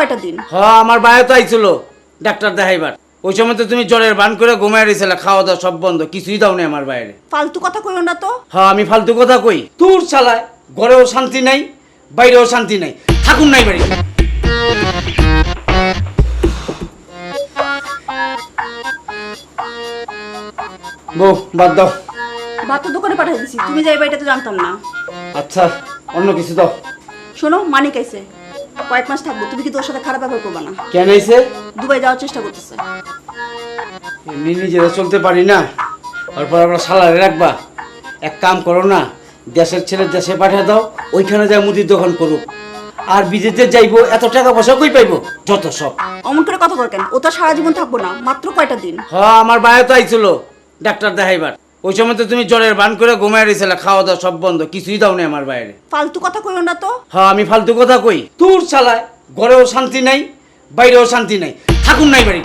কয়টা দিন? হ আমার বায়ে তো আইছিল। ডাক্তার দেখাইবার। ওই সময় তো তুমি জ্বরের বান করে ঘুমাই রয়েছিলে খাওয়া দাওয়া সব বন্ধ কিছুই দাও না আমার বাইরে ফালতু কথা কইও না তো। হ্যাঁ আমি ফালতু কথা কই। তোর চালায় ঘরেও শান্তি নাই বাইরেও শান্তি নাই থাকুন নাই বাড়ি। বউ বাদ দাও। ভাত তো দোকানে পাঠিয়ে দিছি তুমি যাই বাড়িটা তো জানতাম না। আচ্ছা অন্য কিছু দাও। শোনো মানিক আইছে। কয়েক মাস থাকব তুমি কি তোর সাথে খারাপ ব্যবহার করবে না? কেন আইছে দুবাই যাওয়ার চেষ্টা করতেছে। এমনি নিজেরা চলতে পারি না। তারপর আমরা সালারে রাখবা। এক কাম করো না দেশের ছেলে দেশে পাঠিয়ে দাও ওইখানে যায় মুদির দোকান করুক। আর বিদেশে যাইবো এত টাকা পয়সা কই পাইবো? যত সব। অমন করে কথা বল কেন? ও তো সারা জীবন থাকব না মাত্র কয়টা দিন? হ্যাঁ আমার বায়ে তো আইছিল। ডাক্তার দেখাইবার। ওই সময় তো তুমি জ্বরের বান করে ঘুমায় রয়েছিলে খাওয়া দাওয়া সব বন্ধ কিছুই দাও না আমার বাইরে। ফালতু কথা কইও না তো। হ্যাঁ আমি ফালতু কথা কই। তোর চালায় ঘরেও শান্তি নাই বাইরেও শান্তি নাই। থাকুন নাই বাড়ি।